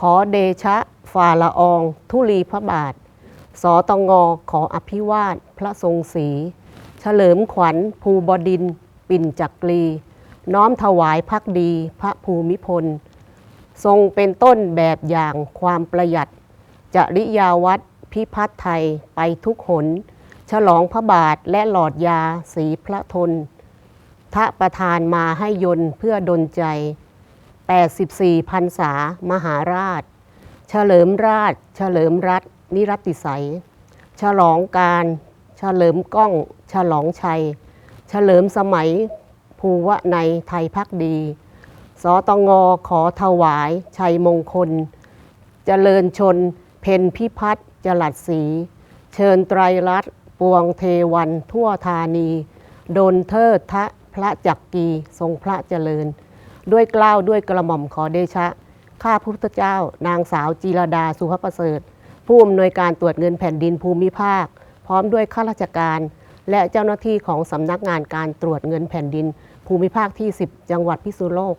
ขอเดชะฝ่าละออง ทุลีพระบาท สตงอขออภิวาทพระทรงศรีเฉลิมขวัญภูบดิน ปิ่นจักรี น้อมถวายพักดีพระภูมิพล ทรงเป็นต้นแบบอย่างความประหยัด จริยาวัดพิพัฒน์ไทยไปทุกหน ฉลองพระบาทและหลอดยาสีพระทน ทะประทานมาให้ยนเพื่อดลใจ 84พรรษามหาราช เฉลิมราช เฉลิมรัฐนิรัติสัย ฉลองการ เฉลิมก้อง ฉลองชัย เฉลิมสมัยภูวะในไทยพักดี สตงขอถวาย ชัยมงคล เจริญชน เพนพิพัฒน์จลัดศรีเชิญไตรรัตน์ปวงเทวันทั่วธานี โดนเทิดทะพระจักกีทรงพระเจริญ ด้วยเกล้าวด้วยกระหม่อมขอเดชะ ข้าพระพุทธเจ้า นางสาวจีรดาสุภประเสริฐ ผู้อำนวยการตรวจเงินแผ่นดินภูมิภาค พร้อมด้วยข้าราชการ และเจ้าหน้าที่ของสำนักงานการตรวจเงินแผ่นดิน ภูมิภาคที่ 10 จังหวัดพิษณุโลก